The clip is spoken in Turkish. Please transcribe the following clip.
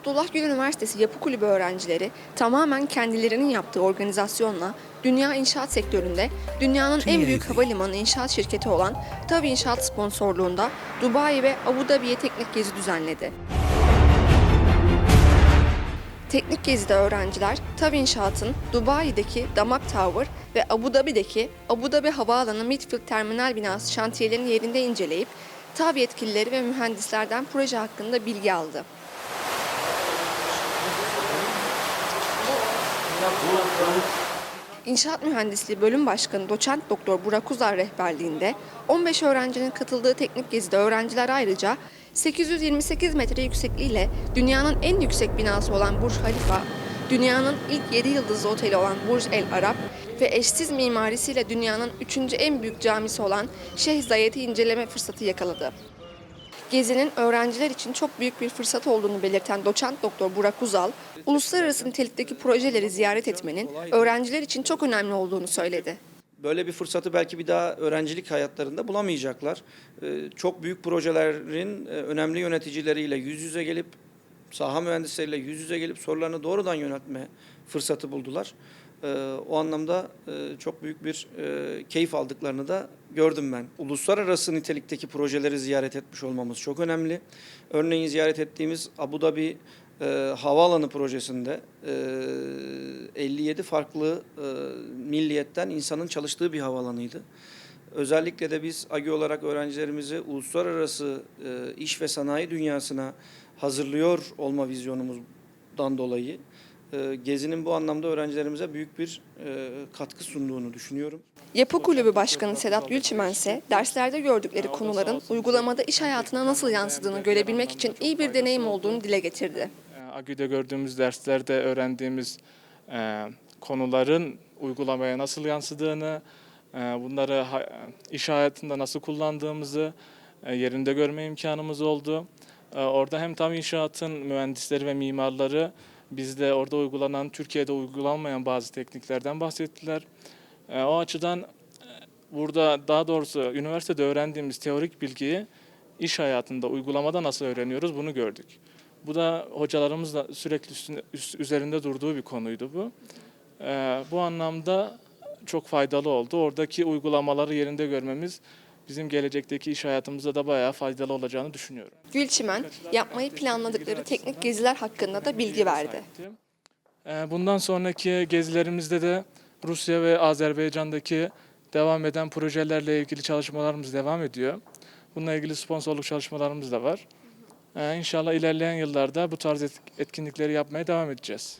Abdullah Gül Üniversitesi Yapı Kulübü öğrencileri tamamen kendilerinin yaptığı organizasyonla dünya inşaat sektöründe dünyanın en büyük havalimanı inşaat şirketi olan TAV İnşaat sponsorluğunda Dubai ve Abu Dhabi'ye teknik gezi düzenledi. Teknik gezide öğrenciler TAV İnşaat'ın Dubai'deki Damak Tower ve Abu Dhabi'deki Abu Dhabi Havaalanı Midfield Terminal binası şantiyelerini yerinde inceleyip TAV yetkilileri ve mühendislerden proje hakkında bilgi aldı. İnşaat Mühendisliği Bölüm Başkanı Doçent Doktor Burak Uzar rehberliğinde 15 öğrencinin katıldığı teknik gezide öğrenciler ayrıca 828 metre yüksekliğiyle dünyanın en yüksek binası olan Burj Khalifa, dünyanın ilk 7 yıldızlı oteli olan Burj El Arab ve eşsiz mimarisiyle dünyanın 3. en büyük camisi olan Şeyh Zayed'i inceleme fırsatı yakaladı. Gezinin öğrenciler için çok büyük bir fırsat olduğunu belirten doçent doktor Burak Uzal, uluslararası nitelikteki projeleri ziyaret etmenin öğrenciler için çok önemli olduğunu söyledi. Böyle bir fırsatı belki bir daha öğrencilik hayatlarında bulamayacaklar. Ee, Çok büyük projelerin e, önemli yöneticileriyle yüz yüze gelip, saha mühendisleriyle yüz yüze gelip sorularını doğrudan yönetme fırsatı buldular. Ee, O anlamda e, çok büyük bir e, keyif aldıklarını da gördüm ben. Uluslararası nitelikteki projeleri ziyaret etmiş olmamız çok önemli. Örneğin ziyaret ettiğimiz Abu Dhabi e, havaalanı projesinde e, 57 farklı e, milliyetten insanın çalıştığı bir havaalanıydı. Özellikle de biz AGI olarak öğrencilerimizi uluslararası e, iş ve sanayi dünyasına hazırlıyor olma vizyonumuzdan dolayı e, Gezi'nin bu anlamda öğrencilerimize büyük bir e, katkı sunduğunu düşünüyorum. Yapı Kulübü Başkanı Sedat Gülçimen ise derslerde gördükleri konuların uygulamada iş hayatına nasıl yansıdığını görebilmek için iyi bir deneyim olduğunu dile getirdi. E, AGÜ'de gördüğümüz derslerde öğrendiğimiz e, konuların uygulamaya nasıl yansıdığını, e, bunları iş hayatında nasıl kullandığımızı e, yerinde görme imkanımız oldu. E, orada hem tam inşaatın mühendisleri ve mimarları bizde orada uygulanan, Türkiye'de uygulanmayan bazı tekniklerden bahsettiler. E, o açıdan e, burada daha doğrusu üniversitede öğrendiğimiz teorik bilgiyi iş hayatında uygulamada nasıl öğreniyoruz bunu gördük. Bu da hocalarımızla sürekli üstünde, üst- üzerinde durduğu bir konuydu bu. Ee, bu anlamda çok faydalı oldu. Oradaki uygulamaları yerinde görmemiz bizim gelecekteki iş hayatımızda da bayağı faydalı olacağını düşünüyorum. Gülçimen, yapmayı planladıkları teknik geziler hakkında da bilgi verdi. Ee, Bundan sonraki gezilerimizde de Rusya ve Azerbaycan'daki devam eden projelerle ilgili çalışmalarımız devam ediyor. Bununla ilgili sponsorluk çalışmalarımız da var. Ee, İnşallah ilerleyen yıllarda bu tarz et- etkinlikleri yapmaya devam edeceğiz.